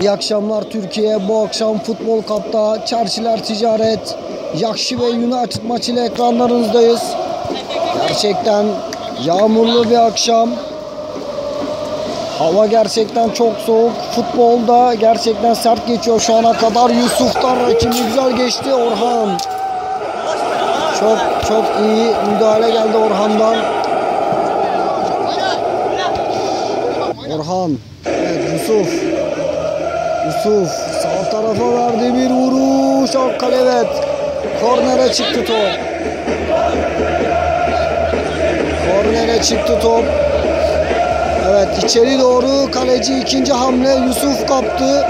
İyi akşamlar Türkiye. Bu akşam Futbol Cup'ta Çarşılar Ticaret, Yakşı ve United maçıyla ekranlarınızdayız. Gerçekten yağmurlu bir akşam. Hava gerçekten çok soğuk. Futbolda gerçekten sert geçiyor şu ana kadar. Yusuf'tan rakibi güzel geçti. Orhan. Çok çok iyi müdahale geldi Orhan'dan. Orhan. Evet Yusuf. Yusuf sağ tarafa verdi bir vuruş. Akkal evet. Kornere çıktı top. Kornere çıktı top. Evet içeri doğru kaleci ikinci hamle Yusuf kaptı.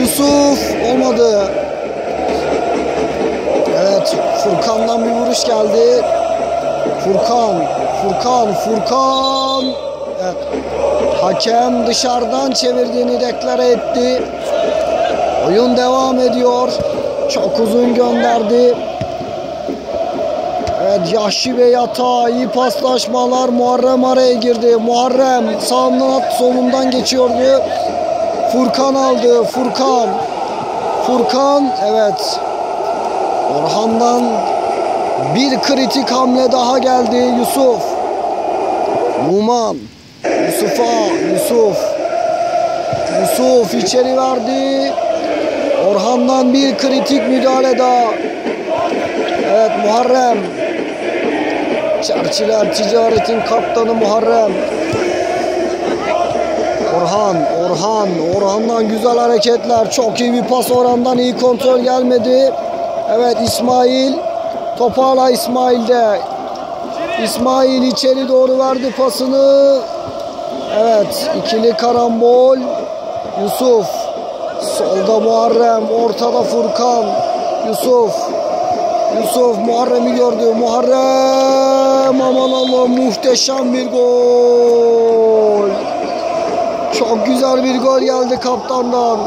Yusuf olmadı. Evet Furkan'dan bir vuruş geldi. Furkan, Furkan, Furkan. Evet. Hakem dışarıdan çevirdiğini deklare etti. Oyun devam ediyor. Çok uzun gönderdi. Evet Yahşi ve Yata iyi paslaşmalar. Muharrem araya girdi. Muharrem sağından solundan geçiyordu. Furkan aldı. Furkan. Furkan evet. Orhan'dan bir kritik hamle daha geldi. Yusuf. Numan. Yusuf'a. Yusuf. Yusuf içeri verdi. Orhan'dan bir kritik müdahale daha. Evet Muharrem. Çerçiler Ticaret'in kaptanı Muharrem. Orhan, Orhan, Orhan'dan güzel hareketler. Çok iyi bir pas Orhan'dan iyi kontrol gelmedi. Evet İsmail. Top hala İsmail'de. İsmail içeri doğru verdi pasını. Evet ikili karambol. Yusuf. Solda Muharrem. Ortada Furkan. Yusuf. Yusuf Muharrem'i gördü. Muharrem aman Allah muhteşem bir gol. Çok güzel bir gol geldi kaptandan.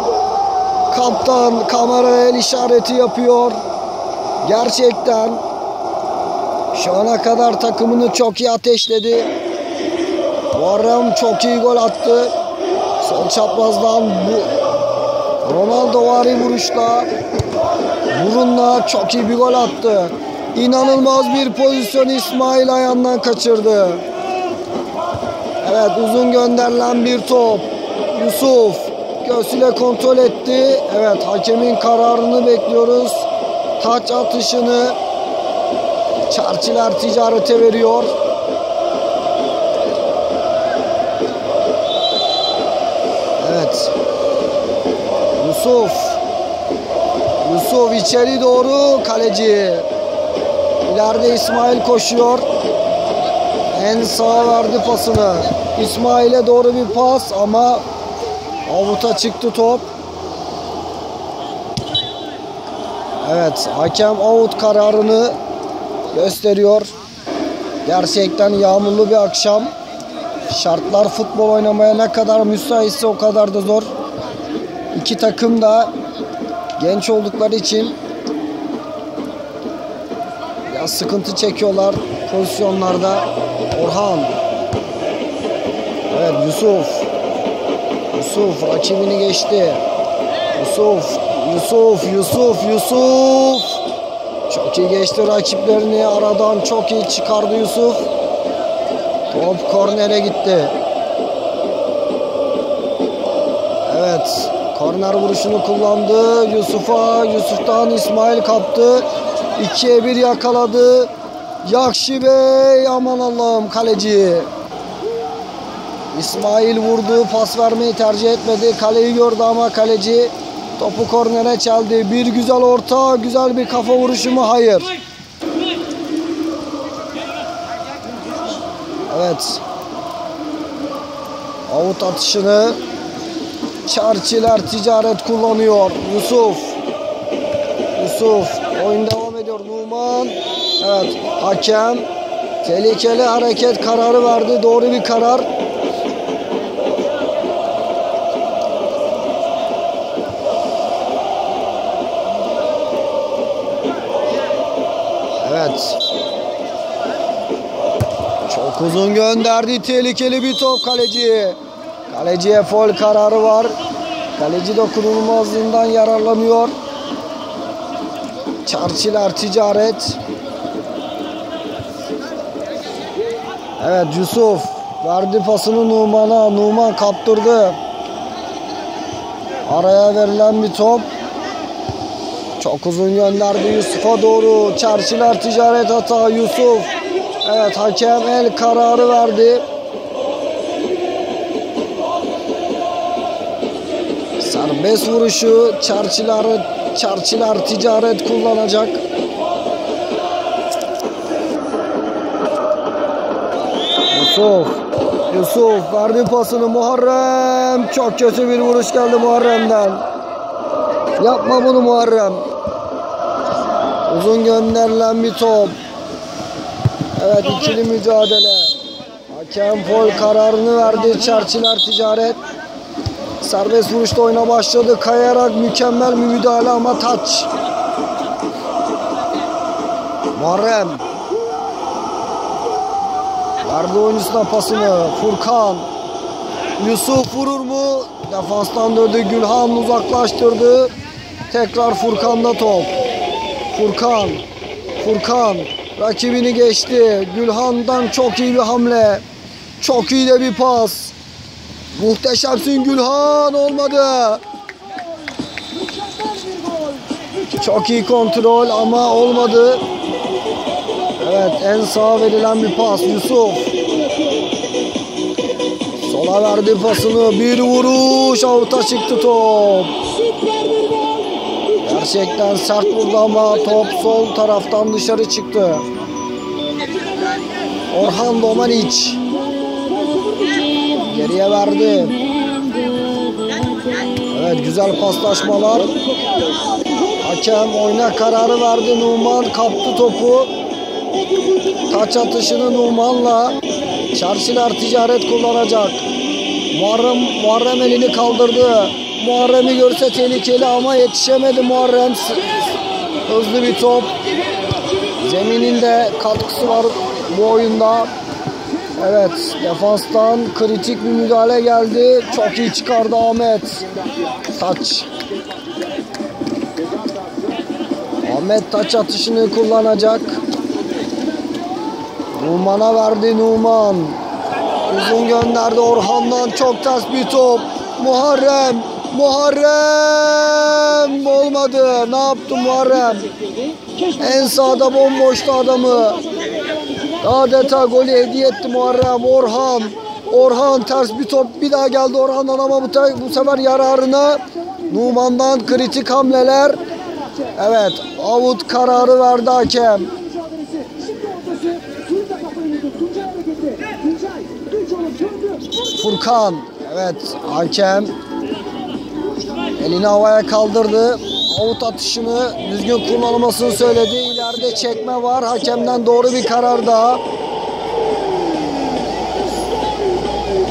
Kaptan kameraya el işareti yapıyor. Gerçekten şu ana kadar takımını çok iyi ateşledi. Muharrem çok iyi gol attı. Sol çaprazdan bu Ronaldo vari vuruşla burunla çok iyi bir gol attı. İnanılmaz bir pozisyon İsmail ayağından kaçırdı. Evet uzun gönderilen bir top. Yusuf göğsüyle kontrol etti. Evet hakemin kararını bekliyoruz. Taç atışını Çarçılar ticarete veriyor. Yusuf. Yusuf içeri doğru kaleci. İleride İsmail koşuyor. En sağa verdi pasını. İsmail'e doğru bir pas ama avuta çıktı top. Evet hakem out kararını gösteriyor. Gerçekten yağmurlu bir akşam. Şartlar futbol oynamaya ne kadar müsaitse o kadar da zor. İki takım da genç oldukları için biraz sıkıntı çekiyorlar pozisyonlarda. Orhan. Evet Yusuf. Yusuf rakibini geçti. Yusuf. Yusuf. Yusuf. Yusuf. Çok iyi geçti rakiplerini aradan çok iyi çıkardı Yusuf. Top kornere gitti. Evet. Korner vuruşunu kullandı. Yusuf'a. Yusuf'tan İsmail kaptı. 2'ye 1 yakaladı. Yakşi Bey aman Allah'ım kaleci. İsmail vurdu. Pas vermeyi tercih etmedi. Kaleyi gördü ama kaleci topu kornere çaldı. Bir güzel orta. Güzel bir kafa vuruşu mu? Hayır. Evet. Avut atışını Çarçılar ticaret kullanıyor. Yusuf. Yusuf. Oyun devam ediyor. Numan. Evet. Hakem. Tehlikeli hareket kararı verdi. Doğru bir karar. Evet. Çok uzun gönderdi. Tehlikeli bir top kaleci. Kaleciye foul kararı var. Kaleci dokunulmazlığından yararlanıyor. Çarçılar ticaret. Evet Yusuf verdi pasını Numan'a. Numan kaptırdı. Araya verilen bir top. Çok uzun gönderdi Yusuf'a doğru. Çarşılar ticaret hata Yusuf. Evet hakem el kararı verdi. Serbest vuruşu Çarşılar Çarşılar ticaret kullanacak. Yusuf Yusuf verdi pasını Muharrem. Çok kötü bir vuruş geldi Muharrem'den. Yapma bunu Muharrem. Uzun gönderilen bir top. Evet ikili mücadele. Hakem foul kararını verdi. Çarçılar ticaret. Serbest vuruşta oyuna başladı. Kayarak mükemmel bir müdahale ama taç. Muharrem. Verdi oyuncusuna pasını. Furkan. Yusuf vurur mu? Defanstan döndü. Gülhan uzaklaştırdı. Tekrar Furkan'da top. Furkan. Furkan. Rakibini geçti. Gülhan'dan çok iyi bir hamle. Çok iyi de bir pas. Muhteşemsin Gülhan olmadı. Çok iyi kontrol ama olmadı. Evet en sağa verilen bir pas Yusuf. Sola verdi pasını. Bir vuruş avuta çıktı top. Gerçekten sert vurdu ama top sol taraftan dışarı çıktı. Orhan Domaniç geriye verdi. Evet güzel paslaşmalar. Hakem oyna kararı verdi. Numan kaptı topu. Taç atışını Numan'la Çarşılar ticaret kullanacak. Muharrem, Muharrem elini kaldırdı. Muharrem'i görse tehlikeli ama yetişemedi Muharrem. Hızlı bir top. Zeminin de katkısı var bu oyunda. Evet defanstan kritik bir müdahale geldi. Çok iyi çıkardı Ahmet. Taç. Ahmet taç atışını kullanacak. Numan'a verdi Numan. Uzun gönderdi Orhan'dan çok ters bir top. Muharrem. Muharrem olmadı. Ne yaptı Muharrem? En sağda bomboştu adamı. Adeta golü hediye etti Muharrem. Orhan. Orhan ters bir top bir daha geldi Orhan'dan ama bu, bu sefer yararına Numan'dan kritik hamleler. Evet avut kararı verdi hakem. Furkan. Evet hakem elini havaya kaldırdı. Avut atışını düzgün kullanılmasını söyledi. İleride çekme var. Hakemden doğru bir karar daha.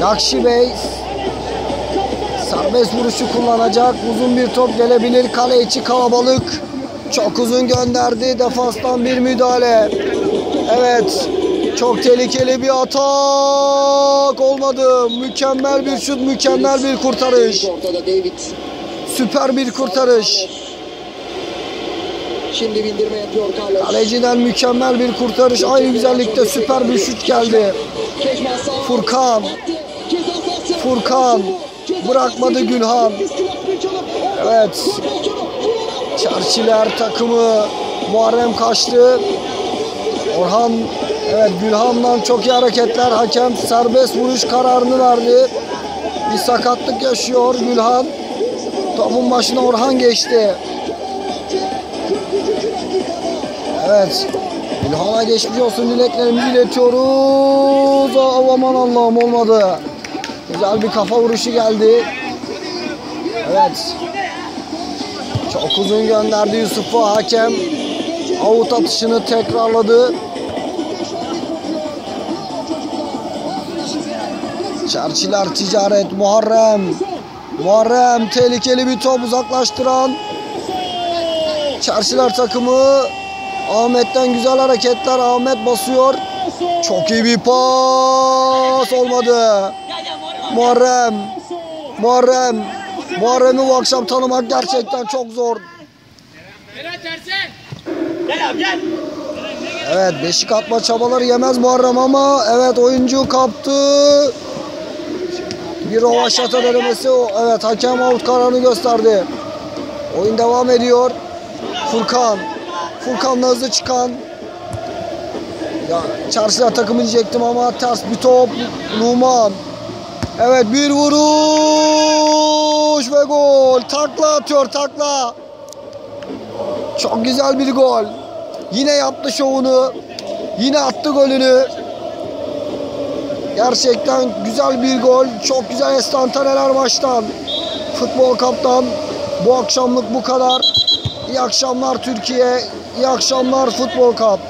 Yakşi Bey serbest vuruşu kullanacak. Uzun bir top gelebilir. Kale içi kalabalık. Çok uzun gönderdi. Defanstan bir müdahale. Evet. Çok tehlikeli bir atak olmadı. Mükemmel bir şut, mükemmel bir kurtarış. Süper bir kurtarış. Şimdi bindirme yapıyor Carlos. Kaleciden mükemmel bir kurtarış. Aynı güzellikte süper bir şut geldi. Furkan. Furkan. Bırakmadı Gülhan. Evet. Çarşiler takımı. Muharrem kaçtı. Orhan evet Gülhan'dan çok iyi hareketler. Hakem serbest vuruş kararını verdi. Bir sakatlık yaşıyor Gülhan. Topun başına Orhan geçti. Evet. Gülhan'a geçmiş olsun dileklerimizi iletiyoruz. Oh, aman Allah'ım olmadı. Güzel bir kafa vuruşu geldi. Evet. Çok uzun gönderdi Yusuf'u hakem. Avut atışını tekrarladı. Çarşılar ticaret Muharrem. Muharrem tehlikeli bir top uzaklaştıran. Çarşılar takımı Ahmet'ten güzel hareketler. Ahmet basıyor. Çok iyi bir pas olmadı. Muharrem. Muharrem. Muharrem'i bu akşam tanımak gerçekten çok zor. Gel abi gel. Evet beşik atma çabaları yemez Muharrem ama evet oyuncu kaptı. Bir rovaşata denemesi. Evet hakem out kararını gösterdi. Oyun devam ediyor. Furkan. Furkan'la hızlı çıkan. Ya çarşıda takımı diyecektim ama ters bir top. Numan. Evet bir vuruş ve gol. Takla atıyor takla. Çok güzel bir gol. Yine yaptı şovunu. Yine attı golünü. Gerçekten güzel bir gol. Çok güzel estantaneler maçtan. Futbol kaptan bu akşamlık bu kadar. İyi akşamlar Türkiye. İyi akşamlar Futbol Kap.